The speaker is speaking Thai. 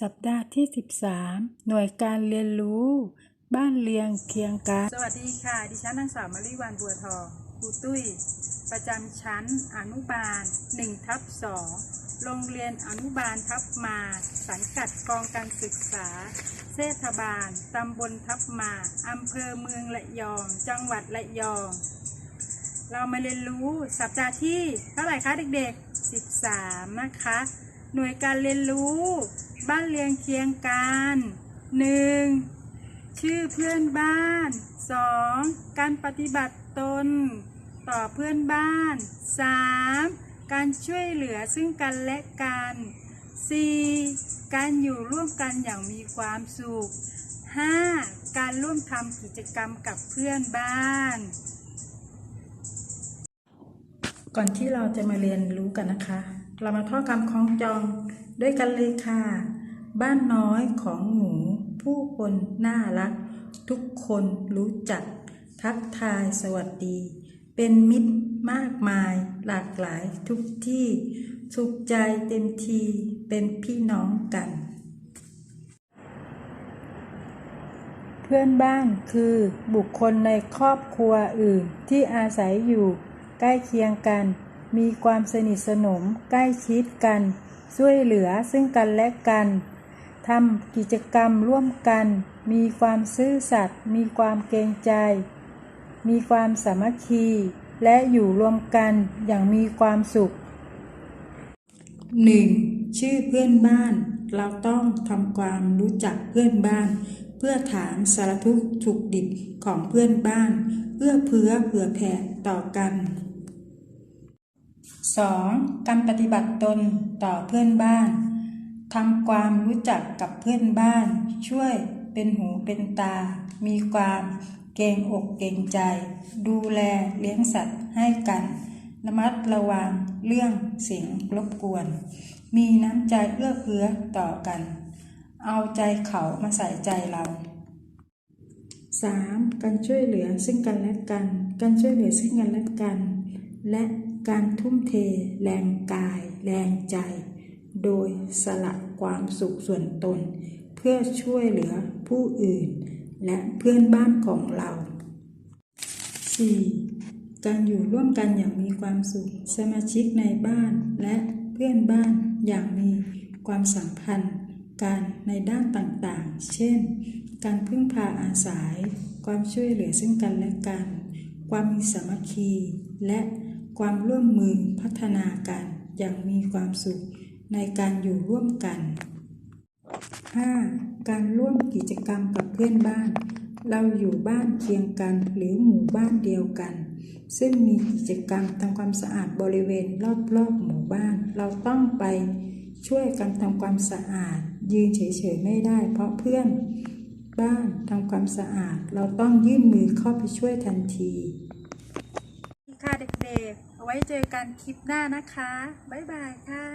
สัปดาห์ที่ 13 หน่วยการเรียนรู้ บ้านเรียงเคียงกัน สวัสดีค่ะ ดิฉันนางสาวมาริวันบัวทองครูตุ้ย ประจำชั้นอนุบาล1ทับ2โรงเรียนอนุบาลทับมา สังกัดกองการศึกษา เทศบาล ตำบลทับมาอำเภอเมืองระยอง จังหวัดระยอง เรามาเรียนรู้สัปดาห์ที่เท่าไหร่คะเด็กๆ 13 นะคะ หน่วยการเรียนรู้ บ้านเรียงเคียงกันหนึ่งชื่อเพื่อนบ้าน 2. การปฏิบัติตน ต่อเพื่อนบ้าน 3. การช่วยเหลือซึ่งกันและกัน 4. การอยู่ร่วมกันอย่างมีความสุข 5. การร่วมทำกิจกรรมกับเพื่อนบ้าน ก่อนที่เราจะมาเรียนรู้กันนะคะ เรามาท่องคำคล้องจองด้วยกันเลยค่ะ บ้านน้อยของหนูผู้คนน่ารัก ทุกคนรู้จัก ทักทายสวัสดี เป็นมิตรมากมายหลากหลายทุกที่ สุขใจเต็มทีเป็นพี่น้องกัน เพื่อนบ้านคือบุคคลในครอบครัวอื่นที่อาศัยอยู่ใกล้เคียงกัน มีความสนิทสนมใกล้ชิดกัน ช่วยเหลือซึ่งกันและกันทำกิจกรรมร่วมกัน มีความซื่อสัตย์มีความเกรงใจ มีความสามัคคี และอยู่รวมกันอย่างมีความสุข 1. ชื่อเพื่อนบ้าน เราต้องทำความรู้จักเพื่อนบ้าน เพื่อถามสารทุกข์ถูกดิบของเพื่อนบ้าน เอื้อเพื้อเผื่อแผ่ต่อกัน 2. การปฏิบัติตนต่อเพื่อนบ้านทำความรู้จักกับเพื่อนบ้าน ช่วยเป็นหูเป็นตา มีความเกรงอกเกรงใจ ดูแลเลี้ยงสัตว์ให้กัน ระมัดระวังเรื่องเสียงรบกวน มีน้ำใจเอื้อเฟื้อต่อกัน เอาใจเขามาใส่ใจเรา 3. การช่วยเหลือซึ่งกันและกัน การช่วยเหลือซึ่งกันและกัน และการทุ่มเทแรงกายแรงใจ โดยสละความสุขส่วนตน เพื่อช่วยเหลือผู้อื่น และเพื่อนบ้านของเรา 4. การอยู่ร่วมกันอย่างมีความสุข สมาชิกในบ้านและเพื่อนบ้านอย่างมีความสัมพันธ์กันในด้านต่างๆ เช่น การพึ่งพาอาศัย ความช่วยเหลือซึ่งกันและกัน ความมีสามัคคี และ ความร่วมมือพัฒนากันอย่างมีความสุขในการอยู่ร่วมกัน 5. การร่วมกิจกรรมกับเพื่อนบ้าน เราอยู่บ้านเคียงกันหรือหมู่บ้านเดียวกัน ซึ่งมีกิจกรรมทำความสะอาดบริเวณรอบๆหมู่บ้าน เราต้องไปช่วยกันทำความสะอาด ยืนเฉยๆไม่ได้ เพราะเพื่อนบ้านทำความสะอาด เราต้องยื่นมือเข้าไปช่วยทันที เด็กๆเอาไว้เจอกันคลิปหน้านะคะ บ๊ายบายค่ะ